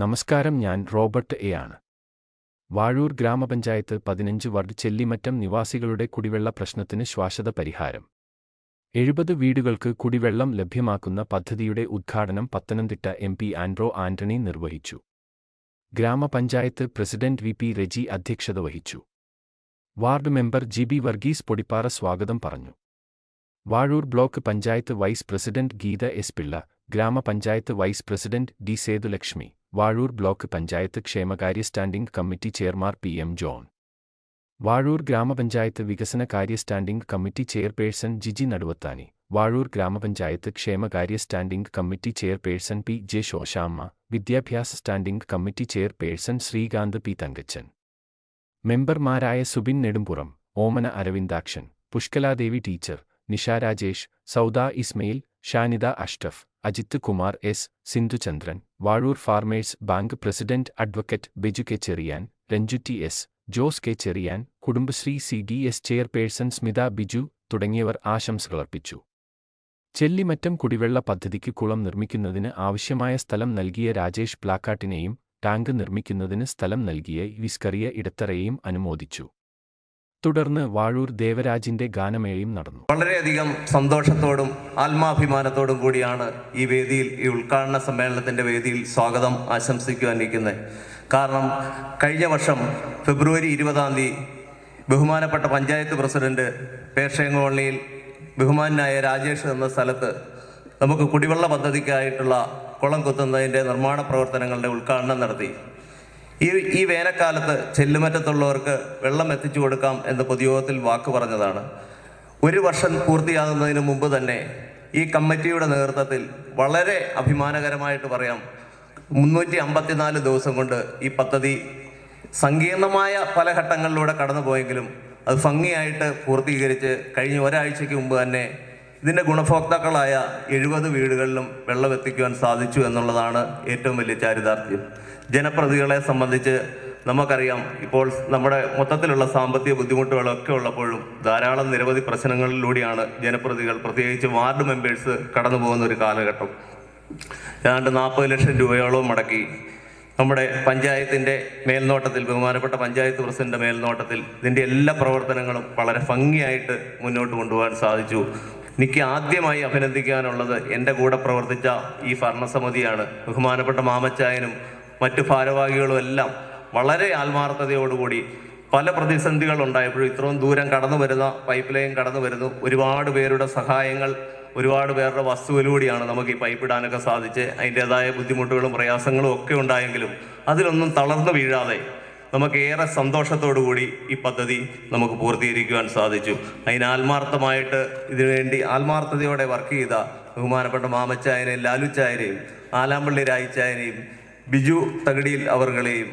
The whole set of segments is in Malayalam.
നമസ്കാരം ഞാൻ റോബർട്ട് എ ആണ്. വാഴൂർ ഗ്രാമപഞ്ചായത്ത് പതിനഞ്ച് വാർഡ് ചെല്ലിമറ്റം നിവാസികളുടെ കുടിവെള്ള പ്രശ്നത്തിന് ശ്വാശത പരിഹാരം. എഴുപത് വീടുകൾക്ക് കുടിവെള്ളം ലഭ്യമാക്കുന്ന പദ്ധതിയുടെ ഉദ്ഘാടനം പത്തനംതിട്ട എം പി ആൻഡ്രോ ആന്റണി നിർവഹിച്ചു. ഗ്രാമപഞ്ചായത്ത് പ്രസിഡന്റ് വി പി രജി അധ്യക്ഷത വഹിച്ചു. Ward member G B Varghese Podippara സ്വാഗതം പറഞ്ഞു. Vazhoor block panchayat vice president Geetha S Pillai ഗ്രാമപഞ്ചായത്ത് vice president D Sethulakshmi Vazhoor block panchayat ക്ഷേമകാര്യ standing committee chairman P M John. Vazhoor ഗ്രാമപഞ്ചായത്ത് വികസന കാര്യ standing committee chairperson Jiji Naduvathani. Vazhoor ഗ്രാമപഞ്ചായത്ത് ക്ഷേമകാര്യ standing committee chairperson P J Sosamma. വിദ്യാഭ്യാസ standing committee chairperson Sreekanth P Thankachan. മെമ്പർമാരായ Subin Nedumpuram Omana Aravindakshan Pushkaladevi teacher Nisha Rajesh Sauda Ismail Shanida Ashraf Ajith Kumar S. Sindhuchandran Vazhoor farmers bank president advocate Biju K. Cherian Ranjutty S. Jose K. Cherian Kudumbashree C. D. S. Chairperson Smitha Biju തുടങ്ങിയവർ ആശംസകളർപ്പിച്ചു ചെല്ലിമറ്റം കുടിവെള്ള പദ്ധതിക്ക് കുളം നിർമ്മിക്കുന്നതിന് ആവശ്യമായ സ്ഥലം നൽകിയ രാജേഷ് പ്ലാക്കാട്ടിനെയും ടാങ്ക് നിർമ്മിക്കുന്നതിന് സ്ഥലം നൽകിയ വിസ്കറിയ ഇടത്തറയെയും അനുമോദിച്ചു. തുടർന്ന് വാഴൂർ ദേവരാജിന്റെ ഗാനമേളയും നടന്നു. വളരെയധികം സന്തോഷത്തോടും ആത്മാഭിമാനത്തോടും കൂടിയാണ് ഈ വേദിയിൽ ഈ ഉദ്ഘാടന സമ്മേളനത്തിന്റെ വേദിയിൽ സ്വാഗതം ആശംസിക്കുവാൻ ഇരിക്കുന്നത് കാരണം കഴിഞ്ഞ വർഷം ഫെബ്രുവരി ഇരുപതാം തീയതി ബഹുമാനപ്പെട്ട പഞ്ചായത്ത് പ്രസിഡന്റ് പേർഷ്യൻ കോളനിയിൽ ബഹുമാനായ രാജേഷ് എന്ന സ്ഥലത്ത് നമുക്ക് കുടിവെള്ള പദ്ധതിക്കായിട്ടുള്ള കുളം കുത്തുന്നതിന്റെ നിർമ്മാണ പ്രവർത്തനങ്ങളുടെ ഉദ്ഘാടനം നടത്തി. ഈ ഈ വേനൽക്കാലത്ത് ചെല്ലുമറ്റത്തുള്ളവർക്ക് വെള്ളം എത്തിച്ചു കൊടുക്കാം എന്ന് പൊതുയോഗത്തിൽ വാക്ക് പറഞ്ഞതാണ്. ഒരു വർഷം പൂർത്തിയാകുന്നതിന് മുമ്പ് തന്നെ ഈ കമ്മിറ്റിയുടെ നേതൃത്വത്തിൽ വളരെ അഭിമാനകരമായിട്ട് പറയാം. മുന്നൂറ്റി അമ്പത്തിനാല് ദിവസം കൊണ്ട് ഈ പദ്ധതി സങ്കീർണമായ പല ഘട്ടങ്ങളിലൂടെ കടന്നുപോയെങ്കിലും അത് ഭംഗിയായിട്ട് പൂർത്തീകരിച്ച് കഴിഞ്ഞ ഒരാഴ്ചയ്ക്ക് മുമ്പ് തന്നെ ഇതിന്റെ ഗുണഭോക്താക്കളായ എഴുപത് വീടുകളിലും വെള്ളം എത്തിക്കുവാൻ സാധിച്ചു എന്നുള്ളതാണ് ഏറ്റവും വലിയ ചാരിതാർത്ഥ്യം. ജനപ്രതികളെ സംബന്ധിച്ച് നമുക്കറിയാം ഇപ്പോൾ നമ്മുടെ മൊത്തത്തിലുള്ള സാമ്പത്തിക ബുദ്ധിമുട്ടുകളൊക്കെ ഉള്ളപ്പോഴും ധാരാളം നിരവധി പ്രശ്നങ്ങളിലൂടെയാണ് ജനപ്രതികൾ പ്രത്യേകിച്ച് വാർഡ് മെമ്പേഴ്സ് കടന്നു പോകുന്ന ഒരു കാലഘട്ടം. ഏതാണ്ട് നാൽപ്പത് ലക്ഷം രൂപയോളം മുടക്കി നമ്മുടെ പഞ്ചായത്തിന്റെ മേൽനോട്ടത്തിൽ ബഹുമാനപ്പെട്ട പഞ്ചായത്ത് പ്രസിഡന്റ് മേൽനോട്ടത്തിൽ ഇതിന്റെ എല്ലാ പ്രവർത്തനങ്ങളും വളരെ ഭംഗിയായിട്ട് മുന്നോട്ട് കൊണ്ടുപോകാൻ സാധിച്ചു. എനിക്ക് ആദ്യമായി അഭിനന്ദിക്കാനുള്ളത് എന്റെ കൂടെ പ്രവർത്തിച്ച ഈ ഭരണസമിതിയാണ്. ബഹുമാനപ്പെട്ട മാമച്ചായനും മറ്റു ഭാരവാഹികളും എല്ലാം വളരെ ആത്മാർത്ഥതയോടുകൂടി പല പ്രതിസന്ധികൾ ഉണ്ടായപ്പോഴും ഇത്രയും ദൂരം കടന്നു വരുന്ന പൈപ്പ് ലൈൻ കടന്നു വരുന്നു. ഒരുപാട് പേരുടെ സഹായങ്ങൾ ഒരുപാട് പേരുടെ വസ്തുവിലൂടെയാണ് നമുക്ക് ഈ പൈപ്പ് ഇടാനൊക്കെ സാധിച്ച് അതിന്റെതായ ബുദ്ധിമുട്ടുകളും പ്രയാസങ്ങളും ഒക്കെ ഉണ്ടായെങ്കിലും അതിലൊന്നും തളർന്നു വീഴാതെ നമുക്ക് ഏറെ സന്തോഷത്തോടു കൂടി ഈ പദ്ധതി നമുക്ക് പൂർത്തീകരിക്കുവാൻ സാധിച്ചു. അതിന് ആത്മാർത്ഥമായിട്ട് ഇതിനുവേണ്ടി ആത്മാർത്ഥതയോടെ വർക്ക് ചെയ്ത ബഹുമാനപ്പെട്ട മാമച്ചായനെയും ലാലുച്ചായനെയും ആലാമ്പള്ളി രായിച്ചായനെയും ബിജു തകടിയിൽ അവർകളെയും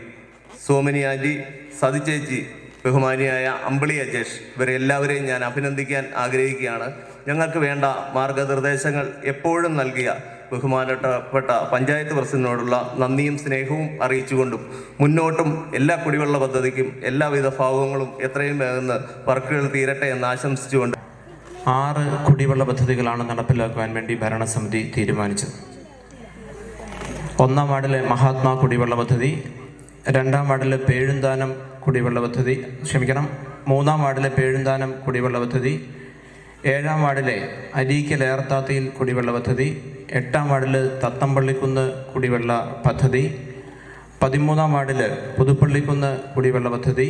സോമനി ആന്റി സതിച്ചേച്ചി ബഹുമാനിയായ അമ്പിളി അജേഷ് ഇവരെ എല്ലാവരെയും ഞാൻ അഭിനന്ദിക്കാൻ ആഗ്രഹിക്കുകയാണ്. ഞങ്ങൾക്ക് വേണ്ട മാർഗനിർദ്ദേശങ്ങൾ എപ്പോഴും നൽകിയ ബഹുമാനപ്പെട്ട പഞ്ചായത്ത് പ്രസിഡന്റിനോടുള്ള നന്ദിയും സ്നേഹവും അറിയിച്ചുകൊണ്ടും മുന്നോട്ടും എല്ലാ കുടിവെള്ള പദ്ധതിക്കും എല്ലാവിധ ഭാഗങ്ങളും എത്രയും വേഗം വർക്കുകൾ തീരട്ടെ എന്ന് ആശംസിച്ചുകൊണ്ട് ആറ് കുടിവെള്ള പദ്ധതികളാണ് നടപ്പിലാക്കുവാൻ വേണ്ടി ഭരണസമിതി തീരുമാനിച്ചത്. ഒന്നാം വാർഡിലെ മഹാത്മാ കുടിവെള്ള പദ്ധതി രണ്ടാം വാർഡിലെ പേഴുന്താനം കുടിവെള്ള പദ്ധതി ക്ഷമിക്കണം മൂന്നാം വാർഡിലെ പേഴുന്താനം കുടിവെള്ള പദ്ധതി ഏഴാം വാർഡിലെ അരീക്കൽ ഏർത്താത്തിയിൽ കുടിവെള്ള പദ്ധതി എട്ടാം വാർഡിൽ തത്തമ്പള്ളിക്കുന്ന് കുടിവെള്ള പദ്ധതി പതിമൂന്നാം വാർഡിൽ പുതുപ്പള്ളിക്കുന്ന് കുടിവെള്ള പദ്ധതി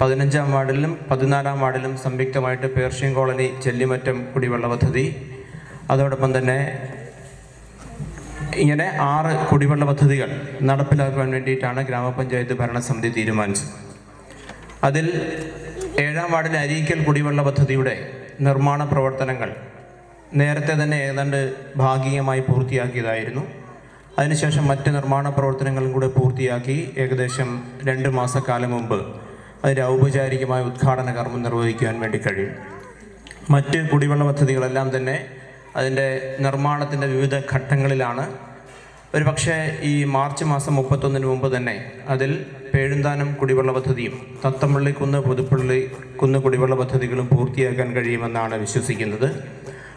പതിനഞ്ചാം വാർഡിലും പതിനാലാം വാർഡിലും സംയുക്തമായിട്ട് പേർഷ്യൻ കോളനി ചെല്ലിമറ്റം കുടിവെള്ള പദ്ധതി. അതോടൊപ്പം തന്നെ ഇങ്ങനെ ആറ് കുടിവെള്ള പദ്ധതികൾ നടപ്പിലാക്കുവാൻ വേണ്ടിയിട്ടാണ് ഗ്രാമപഞ്ചായത്ത് ഭരണസമിതി തീരുമാനിച്ചത്. അതിൽ ഏഴാം വാർഡിലെ അരീക്കൽ കുടിവെള്ള പദ്ധതിയുടെ നിർമ്മാണ പ്രവർത്തനങ്ങൾ നേരത്തെ തന്നെ ഏതാണ്ട് ഭാഗികമായി പൂർത്തിയാക്കിയതായിരുന്നു. അതിനുശേഷം മറ്റ് നിർമ്മാണ പ്രവർത്തനങ്ങളും കൂടെ പൂർത്തിയാക്കി ഏകദേശം രണ്ട് മാസക്കാലം മുമ്പ് അതിന്റെ ഔപചാരികമായ ഉദ്ഘാടന കർമ്മം നിർവഹിക്കുവാൻ വേണ്ടി കഴിയും. മറ്റ് കുടിവെള്ള പദ്ധതികളെല്ലാം തന്നെ അതിന്റെ നിർമ്മാണത്തിന്റെ വിവിധ ഘട്ടങ്ങളിലാണ്. ഒരു പക്ഷേ ഈ മാർച്ച് മാസം മുപ്പത്തൊന്നിന് മുമ്പ് തന്നെ അതിൽ പേഴുന്താനം കുടിവെള്ള പദ്ധതിയും തത്തമ്പള്ളി കുന്ന് പുതുപ്പള്ളി കുന്ന് കുടിവെള്ള പദ്ധതികളും പൂർത്തിയാക്കാൻ കഴിയുമെന്നാണ് വിശ്വസിക്കുന്നത്.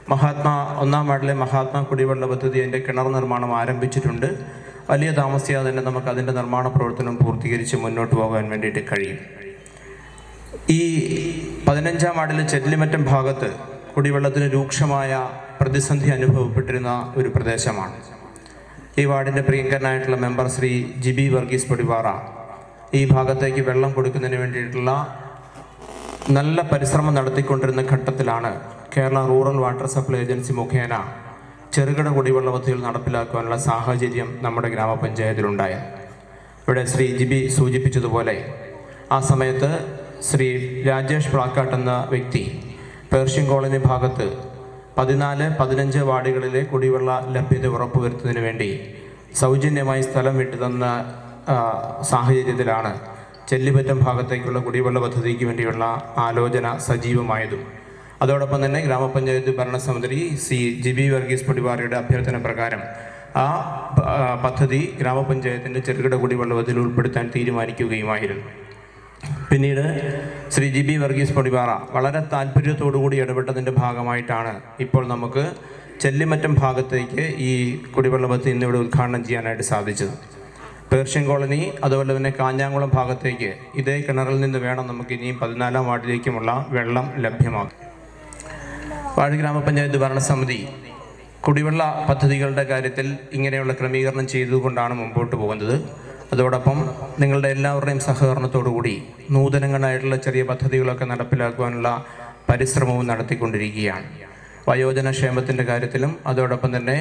മഹാത്മാ ഒന്നാം വാർഡിലെ മഹാത്മാ കുടിവെള്ള പദ്ധതി അതിന്റെ കിണർ നിർമ്മാണം ആരംഭിച്ചിട്ടുണ്ട്. വലിയ താമസിയാതെ തന്നെ നമുക്ക് അതിന്റെ നിർമ്മാണ പ്രവർത്തനം പൂർത്തീകരിച്ച് മുന്നോട്ട് പോകാൻ വേണ്ടിയിട്ട് കഴിയും. ഈ പതിനഞ്ചാം വാർഡിലെ ചെല്ലിമറ്റം ഭാഗത്ത് കുടിവെള്ളത്തിന് രൂക്ഷമായ പ്രതിസന്ധി അനുഭവപ്പെട്ടിരുന്ന ഒരു പ്രദേശമാണ്. ഈ വാർഡിന്റെ പ്രിയങ്കരനായിട്ടുള്ള മെമ്പർ ശ്രീ ജിബി വർഗീസ് പൊടിപാറ ഈ ഭാഗത്തേക്ക് വെള്ളം കൊടുക്കുന്നതിന് വേണ്ടിയിട്ടുള്ള നല്ല പരിശ്രമം നടത്തിക്കൊണ്ടിരുന്ന ഘട്ടത്തിലാണ് Kerala rural water supply agency മുഖേന ചെറുകിട കുടിവെള്ള പദ്ധതികൾ നടപ്പിലാക്കുവാനുള്ള സാഹചര്യം നമ്മുടെ ഗ്രാമപഞ്ചായത്തിലുണ്ടായത്. ഇവിടെ ശ്രീ ജിബി സൂചിപ്പിച്ചതുപോലെ ആ സമയത്ത് ശ്രീ രാജേഷ് പ്ലാക്കാട്ട് എന്ന വ്യക്തി പേർഷ്യൻ കോളനി ഭാഗത്ത് പതിനാല് പതിനഞ്ച് വാർഡുകളിലെ കുടിവെള്ള ലഭ്യത ഉറപ്പുവരുത്തുന്നതിന് വേണ്ടി സൗജന്യമായി സ്ഥലം വിട്ടുതന്ന സാഹചര്യത്തിലാണ് ചെല്ലിപ്പറ്റം ഭാഗത്തേക്കുള്ള കുടിവെള്ള പദ്ധതിക്ക് വേണ്ടിയുള്ള ആലോചന സജീവമായതും. അതോടൊപ്പം തന്നെ ഗ്രാമപഞ്ചായത്ത് ഭരണസമിതി സി ജി ബി വർഗീസ് പൊടിവാറയുടെ അഭ്യർത്ഥന പ്രകാരം ആ പദ്ധതി ഗ്രാമപഞ്ചായത്തിന്റെ ചെറുകിട കുടിവെള്ള പദ്ധതിയിൽ ഉൾപ്പെടുത്താൻ തീരുമാനിക്കുകയുമായിരുന്നു. പിന്നീട് ശ്രീ ജി ബി വർഗീസ് പൊടിവാറ വളരെ താല്പര്യത്തോടുകൂടി ഇടപെട്ടതിന്റെ ഭാഗമായിട്ടാണ് ഇപ്പോൾ നമുക്ക് ചെല്ലിമറ്റം ഭാഗത്തേക്ക് ഈ കുടിവെള്ള പദ്ധതി ഇന്നിവിടെ ഉദ്ഘാടനം ചെയ്യാനായിട്ട് സാധിച്ചത്. പേർഷ്യൻ കോളനി അതുപോലെ തന്നെ കാഞ്ഞാങ്കുളം ഭാഗത്തേക്ക് ഇതേ കിണറിൽ നിന്ന് വേണം നമുക്ക് ഇനിയും പതിനാലാം വാർഡിലേക്കുമുള്ള വെള്ളം ലഭ്യമാക്കും വാഴ ഗ്രാമപഞ്ചായത്ത് ഭരണസമിതി കുടിവെള്ള പദ്ധതികളുടെ കാര്യത്തിൽ ഇങ്ങനെയുള്ള ക്രമീകരണം ചെയ്തുകൊണ്ടാണ് മുമ്പോട്ട് പോകുന്നത്. അതോടൊപ്പം നിങ്ങളുടെ എല്ലാവരുടെയും സഹകരണത്തോടുകൂടി നൂതനങ്ങളായിട്ടുള്ള ചെറിയ പദ്ധതികളൊക്കെ നടപ്പിലാക്കുവാനുള്ള പരിശ്രമവും നടത്തിക്കൊണ്ടിരിക്കുകയാണ്. വയോജന ക്ഷേമത്തിന്റെ കാര്യത്തിലും അതോടൊപ്പം തന്നെ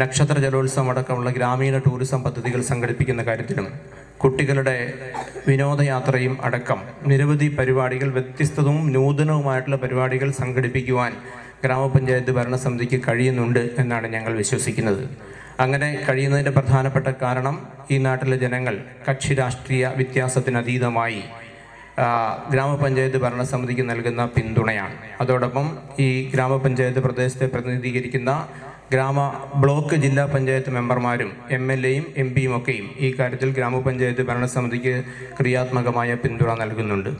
നക്ഷത്ര ജലോത്സവം അടക്കമുള്ള ഗ്രാമീണ ടൂറിസം പദ്ധതികൾ സംഘടിപ്പിക്കുന്ന കാര്യത്തിലും കുട്ടികളുടെ വിനോദയാത്രയും അടക്കം നിരവധി പരിപാടികൾ വ്യത്യസ്തവും നൂതനവുമായിട്ടുള്ള പരിപാടികൾ സംഘടിപ്പിക്കുവാൻ ഗ്രാമപഞ്ചായത്ത് ഭരണസമിതിക്ക് കഴിയുന്നുണ്ട് എന്നാണ് ഞങ്ങൾ വിശ്വസിക്കുന്നത്. അങ്ങനെ കഴിയുന്നതിന്റെ പ്രധാനപ്പെട്ട കാരണം ഈ നാട്ടിലെ ജനങ്ങൾ കക്ഷി രാഷ്ട്രീയ വ്യത്യാസത്തിനതീതമായി ഗ്രാമപഞ്ചായത്ത് ഭരണസമിതിക്ക് നൽകുന്ന പിന്തുണയാണ്. അതോടൊപ്പം ഈ ഗ്രാമപഞ്ചായത്ത് പ്രദേശത്തെ പ്രതിനിധീകരിക്കുന്ന ഗ്രാമ ബ്ലോക്ക് ജില്ലാ പഞ്ചായത്ത് മെമ്പർമാരും എം എൽ എയും എം പിയും ഒക്കെയും ഈ കാര്യത്തിൽ ഗ്രാമപഞ്ചായത്ത് ഭരണസമിതിക്ക് ക്രിയാത്മകമായ പിന്തുണ നൽകുന്നുണ്ട്.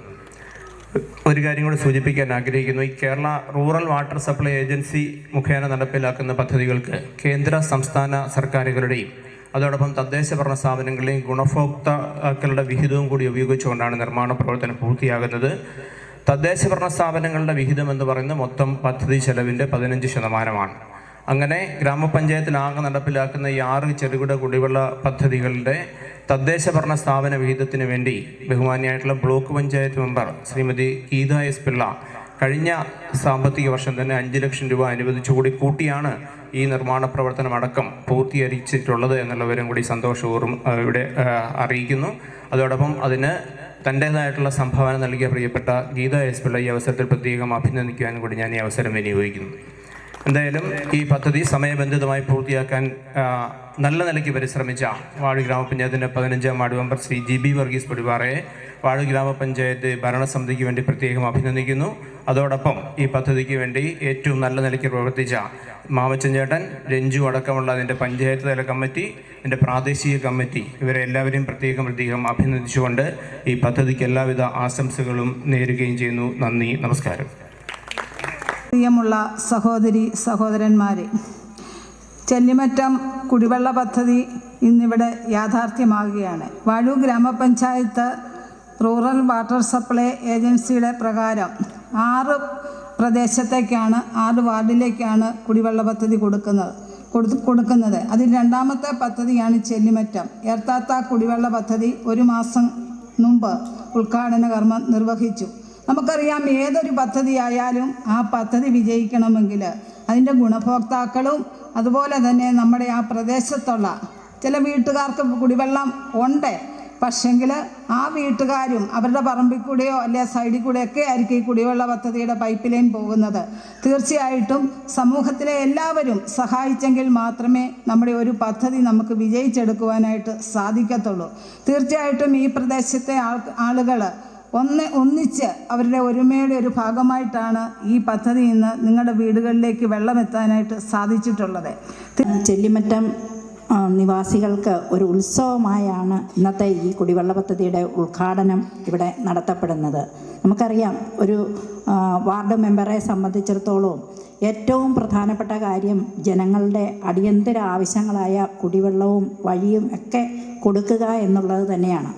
ഒരു കാര്യം കൂടി സൂചിപ്പിക്കാൻ ആഗ്രഹിക്കുന്നു. ഈ Kerala rural water supply agency മുഖേന നടപ്പിലാക്കുന്ന പദ്ധതികൾക്ക് കേന്ദ്ര സംസ്ഥാന സർക്കാരുകളുടെയും അതോടൊപ്പം തദ്ദേശ ഭരണ സ്ഥാപനങ്ങളുടെയും ഗുണഭോക്താക്കളുടെ വിഹിതവും കൂടി ഉപയോഗിച്ചുകൊണ്ടാണ് നിർമ്മാണ പ്രവർത്തനം പൂർത്തിയാകുന്നത്. തദ്ദേശ ഭരണ സ്ഥാപനങ്ങളുടെ വിഹിതം എന്ന് പറയുന്നത് മൊത്തം പദ്ധതി ചെലവിന്റെ പതിനഞ്ച് ശതമാനമാണ്. അങ്ങനെ ഗ്രാമപഞ്ചായത്തിലാകെ നടപ്പിലാക്കുന്ന ഈ ആറ് ചെറുകിട കുടിവെള്ള പദ്ധതികളുടെ തദ്ദേശ ഭരണ സ്ഥാപന വിഹിതത്തിന് വേണ്ടി ബഹുമാനിയായിട്ടുള്ള block panchayat member Shrimati Geetha S Pillai കഴിഞ്ഞ സാമ്പത്തിക വർഷം തന്നെ അഞ്ച് ലക്ഷം രൂപ അനുവദിച്ചുകൂടി കൂട്ടിയാണ് ഈ നിർമ്മാണ പ്രവർത്തനം അടക്കം പൂർത്തീകരിച്ചിട്ടുള്ളത് എന്നുള്ള വിവരം കൂടി സന്തോഷപൂർവം ഇവിടെ അറിയിക്കുന്നു. അതോടൊപ്പം അതിന് തന്റേതായിട്ടുള്ള സംഭാവന നൽകിയ പ്രിയപ്പെട്ട ഗീത എസ് പിള്ള ഈ അവസരത്തിൽ പ്രത്യേകം അഭിനന്ദിക്കുവാനും കൂടി ഞാൻ ഈ അവസരം വിനിയോഗിക്കുന്നു. എന്തായാലും ഈ പദ്ധതി സമയബന്ധിതമായി പൂർത്തിയാക്കാൻ നല്ല നിലയ്ക്ക് പരിശ്രമിച്ച വാർഡ് ഗ്രാമപഞ്ചായത്തിന്റെ പതിനഞ്ചാം ward member Shri G B Varghese പടിവാറയെ ward ഗ്രാമപഞ്ചായത്ത് ഭരണസമിതിക്ക് വേണ്ടി പ്രത്യേകം അഭിനന്ദിക്കുന്നു. അതോടൊപ്പം ഈ പദ്ധതിക്ക് വേണ്ടി ഏറ്റവും നല്ല നിലയ്ക്ക് പ്രവർത്തിച്ച മാമച്ചഞ്ചേട്ടൻ രഞ്ജു അടക്കമുള്ള അതിന്റെ പഞ്ചായത്ത് തല കമ്മിറ്റി അതിന്റെ പ്രാദേശിക കമ്മിറ്റി ഇവരെ എല്ലാവരെയും പ്രത്യേകം പ്രത്യേകം അഭിനന്ദിച്ചുകൊണ്ട് ഈ പദ്ധതിക്ക് എല്ലാവിധ ആശംസകളും നേരുകയും ചെയ്യുന്നു. നന്ദി നമസ്കാരം. പ്രിയമുള്ള സഹോദരി സഹോദരന്മാരെ ചെല്ലിമറ്റം കുടിവെള്ള പദ്ധതി ഇന്നിവിടെ യാഥാർത്ഥ്യമാകുകയാണ് വാഴൂർ ഗ്രാമപഞ്ചായത്ത് റൂറൽ വാട്ടർ സപ്ലൈ ഏജൻസിയുടെ പ്രകാരം ആറ് പ്രദേശത്തേക്കാണ് ആറ് വാർഡിലേക്കാണ് കുടിവെള്ള പദ്ധതി കൊടുക്കുന്നത് കൊടു- കൊടുക്കുന്നത്. അതിൽ രണ്ടാമത്തെ പദ്ധതിയാണ് ചെല്ലിമറ്റം ഏർത്താത്ത കുടിവെള്ള പദ്ധതി ഒരു മാസം മുമ്പ് ഉദ്ഘാടന കർമ്മം നിർവഹിച്ചു. നമുക്കറിയാം ഏതൊരു പദ്ധതി ആയാലും ആ പദ്ധതി വിജയിക്കണമെങ്കിൽ അതിന്റെ ഗുണഭോക്താക്കളും അതുപോലെ തന്നെ നമ്മുടെ ആ പ്രദേശത്തുള്ള ചില വീട്ടുകാർക്ക് കുടിവെള്ളം ഉണ്ട്. പക്ഷെങ്കിൽ ആ വീട്ടുകാരും അവരുടെ പറമ്പിൽ കൂടെയോ അല്ലെ സൈഡിൽ കൂടെയൊക്കെ ആയിരിക്കും ഈ കുടിവെള്ള പദ്ധതിയുടെ പൈപ്പ് ലൈൻ പോകുന്നത്. തീർച്ചയായിട്ടും സമൂഹത്തിലെ എല്ലാവരും സഹായിച്ചെങ്കിൽ മാത്രമേ നമ്മുടെ ഒരു പദ്ധതി നമുക്ക് വിജയിച്ചെടുക്കുവാനായിട്ട് സാധിക്കത്തുള്ളൂ. തീർച്ചയായിട്ടും ഈ പ്രദേശത്തെ ആൾ ആളുകൾ ഒന്ന് ഒന്നിച്ച് അവരുടെ ഒരുമയുടെ ഒരു ഭാഗമായിട്ടാണ് ഈ പദ്ധതി ഇന്ന് നിങ്ങളുടെ വീടുകളിലേക്ക് വെള്ളമെത്താനായിട്ട് സാധിച്ചിട്ടുള്ളത്. ചെല്ലിമറ്റം നിവാസികൾക്ക് ഒരു ഉത്സവമായാണ് ഇന്നത്തെ ഈ കുടിവെള്ള പദ്ധതിയുടെ ഉദ്ഘാടനം ഇവിടെ നടത്തപ്പെടുന്നത്. നമുക്കറിയാം ഒരു വാർഡ് മെമ്പറെ സംബന്ധിച്ചിടത്തോളം ഏറ്റവും പ്രധാനപ്പെട്ട കാര്യം ജനങ്ങളുടെ അടിയന്തര ആവശ്യങ്ങളായ കുടിവെള്ളവും വഴിയും ഒക്കെ കൊടുക്കുക എന്നുള്ളത് തന്നെയാണ്.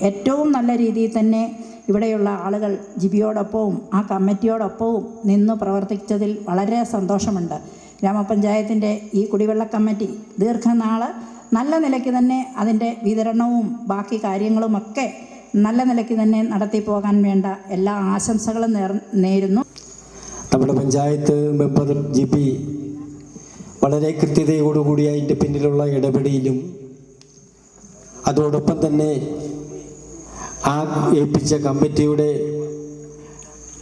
ഏറ്റവും നല്ല രീതിയിൽ തന്നെ ഇവിടെയുള്ള ആളുകൾ ജിബിയോടൊപ്പവും ആ കമ്മിറ്റിയോടൊപ്പവും നിന്ന് പ്രവർത്തിച്ചതിൽ വളരെ സന്തോഷമുണ്ട്. ഗ്രാമപഞ്ചായത്തിന്റെ ഈ കുടിവെള്ള കമ്മിറ്റി ദീർഘനാൾ നല്ല നിലയ്ക്ക് തന്നെ അതിന്റെ വിതരണവും ബാക്കി കാര്യങ്ങളുമൊക്കെ നല്ല നിലയ്ക്ക് തന്നെ നടത്തി പോകാൻ വേണ്ട എല്ലാ ആശംസകളും നേർ നേരുന്നു. നമ്മുടെ പഞ്ചായത്ത് മെമ്പർ ജി പി വളരെ കൃത്യതയോടുകൂടി അതിന്റെ പിന്നിലുള്ള ഇടപെടലിലും അതോടൊപ്പം തന്നെ ആ ഏൽപ്പിച്ച കമ്മിറ്റിയുടെ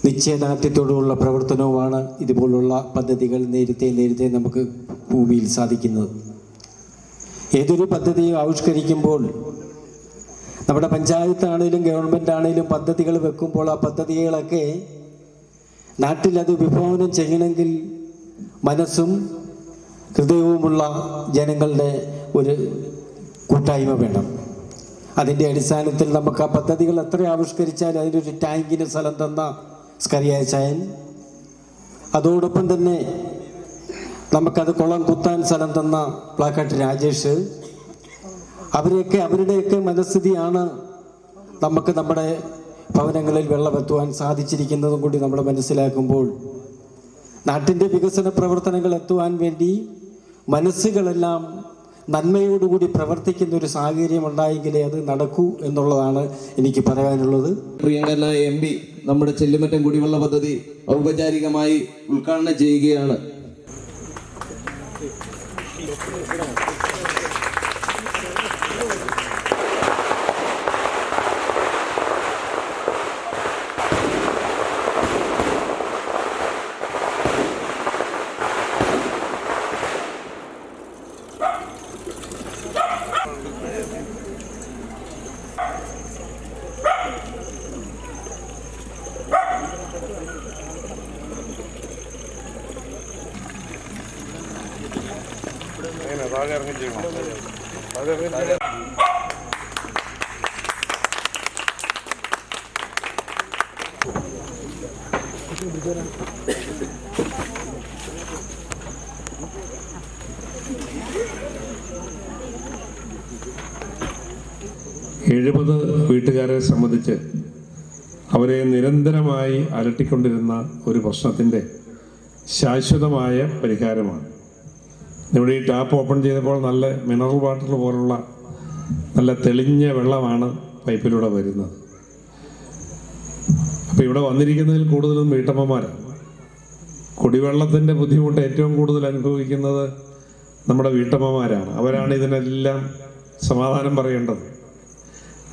നിശ്ചയദാർഢ്യത്തോടുള്ള പ്രവർത്തനവുമാണ് ഇതുപോലുള്ള പദ്ധതികൾ നേരത്തെ നേരത്തെ നമുക്ക് ഭൂമിയിൽ സാധിക്കുന്നത്. ഏതൊരു പദ്ധതിയും ആവിഷ്കരിക്കുമ്പോൾ നമ്മുടെ പഞ്ചായത്താണേലും ഗവൺമെന്റ് ആണേലും പദ്ധതികൾ വെക്കുമ്പോൾ ആ പദ്ധതികളൊക്കെ നാട്ടിൽ അത് വിഭാവനം ചെയ്യണമെങ്കിൽ മനസ്സും ഹൃദയവുമുള്ള ജനങ്ങളുടെ ഒരു കൂട്ടായ്മ വേണം. അതിന്റെ അടിസ്ഥാനത്തിൽ നമുക്ക് ആ പദ്ധതികൾ എത്ര ആവിഷ്കരിച്ചാൽ അതിനൊരു ടാങ്കിന് സ്ഥലം തന്ന സ്കറിയാച്ചായൻ അതോടൊപ്പം തന്നെ നമുക്കത് കുളം കുത്താൻ സ്ഥലം തന്ന പ്ലാക്കാട്ട് രാജേഷ്. അവരെയൊക്കെ അവരുടെയൊക്കെ മനസ്ഥിതിയാണ് നമുക്ക് നമ്മുടെ ഭവനങ്ങളിൽ വെള്ളമെത്തുവാൻ സാധിച്ചിരിക്കുന്നതും കൂടി നമ്മൾ മനസ്സിലാക്കുമ്പോൾ നാട്ടിന്റെ വികസന പ്രവർത്തനങ്ങൾ എത്തുവാൻ വേണ്ടി മനസ്സുകളെല്ലാം നന്മയോടുകൂടി പ്രവർത്തിക്കുന്ന ഒരു സാഹചര്യം ഉണ്ടായെങ്കിലേ അത് നടക്കൂ എന്നുള്ളതാണ് എനിക്ക് പറയാനുള്ളത്. പ്രിയങ്കരനായ എം പി നമ്മുടെ ചെല്ലുമറ്റം കുടിവെള്ള പദ്ധതി ഔപചാരികമായി ഉദ്ഘാടനം ചെയ്യുകയാണ്. എഴുപത് വീട്ടുകാരെ സംബന്ധിച്ച് അവരെ നിരന്തരമായി അലട്ടിക്കൊണ്ടിരുന്ന ഒരു പ്രശ്നത്തിന്റെ ശാശ്വതമായ പരിഹാരമാണ്. ഇവിടെ ഈ ടാപ്പ് ഓപ്പൺ ചെയ്തപ്പോൾ നല്ല മിനറൽ വാട്ടർ പോലുള്ള നല്ല തെളിഞ്ഞ വെള്ളമാണ് പൈപ്പിലൂടെ വരുന്നത്. അപ്പോൾ ഇവിടെ വന്നിരിക്കുന്നതിൽ കൂടുതലും വീട്ടമ്മമാരാണ് കുടിവെള്ളത്തിന്റെ ബുദ്ധിമുട്ട് ഏറ്റവും കൂടുതൽ അനുഭവിക്കുന്നത് നമ്മുടെ വീട്ടമ്മമാരാണ്. അവരാണ് ഇതിനെല്ലാം സമാധാനം പറയേണ്ടത്.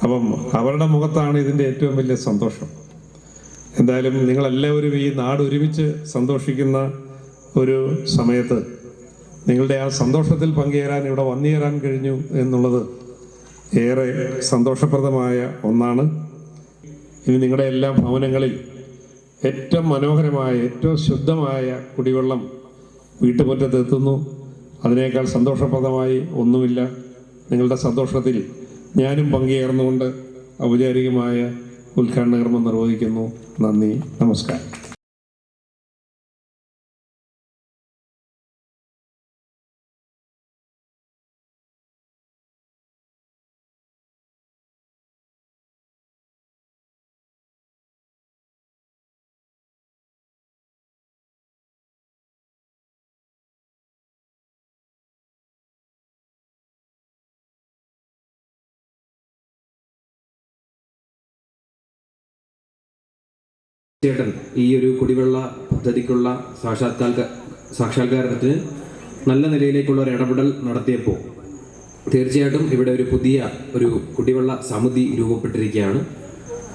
അപ്പം അവരുടെ മുഖത്താണ് ഇതിന്റെ ഏറ്റവും വലിയ സന്തോഷം. എന്തായാലും നിങ്ങളെല്ലാവരും ഈ നാട് ഒരുമിച്ച് സന്തോഷിക്കുന്ന ഒരു സമയത്ത് നിങ്ങളുടെ ആ സന്തോഷത്തിൽ പങ്കുചേരാൻ ഇവിടെ വന്നുചേരാൻ കഴിഞ്ഞു എന്നുള്ളത് ഏറെ സന്തോഷപ്രദമായ ഒന്നാണ്. ഇനി നിങ്ങളുടെ എല്ലാ ഭവനങ്ങളിൽ ഏറ്റവും മനോഹരമായ ഏറ്റവും ശുദ്ധമായ കുടിവെള്ളം വീട്ടുമുറ്റത്ത് എത്തുന്നു. അതിനേക്കാൾ സന്തോഷപ്രദമായി ഒന്നുമില്ല. നിങ്ങളുടെ സന്തോഷത്തിൽ ഞാനും പങ്കുചേർന്നുകൊണ്ട് ഔപചാരികമായ ഉദ്ഘാടന കർമ്മം നിർവഹിക്കുന്നു. നന്ദി. നമസ്കാരം. ചേട്ടൻ ഈ ഒരു കുടിവെള്ള പദ്ധതിക്കുള്ള സാക്ഷാത്കാര സാക്ഷാത്കാരത്തിന് നല്ല നിലയിലേക്കുള്ള ഒരു ഇടപെടൽ നടത്തിയപ്പോൾ തീർച്ചയായിട്ടും ഇവിടെ ഒരു പുതിയ ഒരു കുടിവെള്ള സമിതി രൂപപ്പെട്ടിരിക്കുകയാണ്.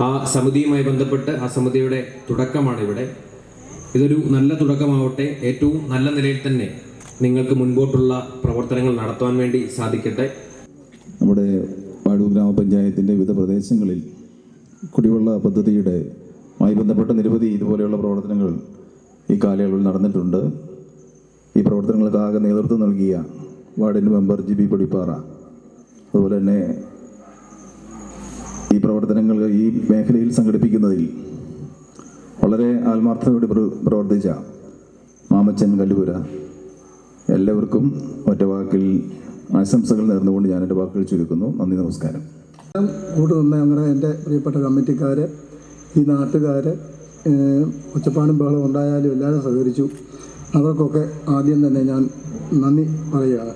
ആ സമിതിയുമായി ബന്ധപ്പെട്ട് ആ സമിതിയുടെ തുടക്കമാണ് ഇവിടെ. ഇതൊരു നല്ല തുടക്കമാവട്ടെ. ഏറ്റവും നല്ല നിലയിൽ തന്നെ നിങ്ങൾക്ക് മുൻപോട്ടുള്ള പ്രവർത്തനങ്ങൾ നടത്താൻ വേണ്ടി സാധിക്കട്ടെ. നമ്മുടെ പാടൂർ ഗ്രാമപഞ്ചായത്തിന്റെ വിവിധ പ്രദേശങ്ങളിൽ കുടിവെള്ള പദ്ധതിയുടെ മായി ബന്ധപ്പെട്ട് നിരവധി ഇതുപോലെയുള്ള പ്രവർത്തനങ്ങൾ ഈ കാലയളവിൽ നടന്നിട്ടുണ്ട്. ഈ പ്രവർത്തനങ്ങൾക്ക് ആകെ നേതൃത്വം നൽകിയ വാർഡിന്റെ മെമ്പർ ജി ബി പടിപ്പാറ. അതുപോലെ തന്നെ ഈ പ്രവർത്തനങ്ങൾ ഈ മേഖലയിൽ സംഘടിപ്പിക്കുന്നതിൽ വളരെ ആത്മാർത്ഥതയോടെ പ്ര- പ്രവർത്തിച്ച മാമച്ചൻ കല്ലുപുര. എല്ലാവർക്കും ഒറ്റ വാക്കിൽ ആശംസകൾ നേർന്നുകൊണ്ട് ഞാൻ എന്റെ വാക്കുകൾ ചുരുക്കുന്നു. നന്ദി നമസ്കാരം. കൂട്ടുനിന്ന് അങ്ങനെ എന്റെ പ്രിയപ്പെട്ട കമ്മിറ്റിക്കാർ ഈ നാട്ടുകാർ ഒച്ചപ്പാടും ബഹളം ഉണ്ടായാലും എല്ലാവരും സഹകരിച്ചു. അവർക്കൊക്കെ ആദ്യം തന്നെ ഞാൻ നന്ദി പറയുകയാണ്.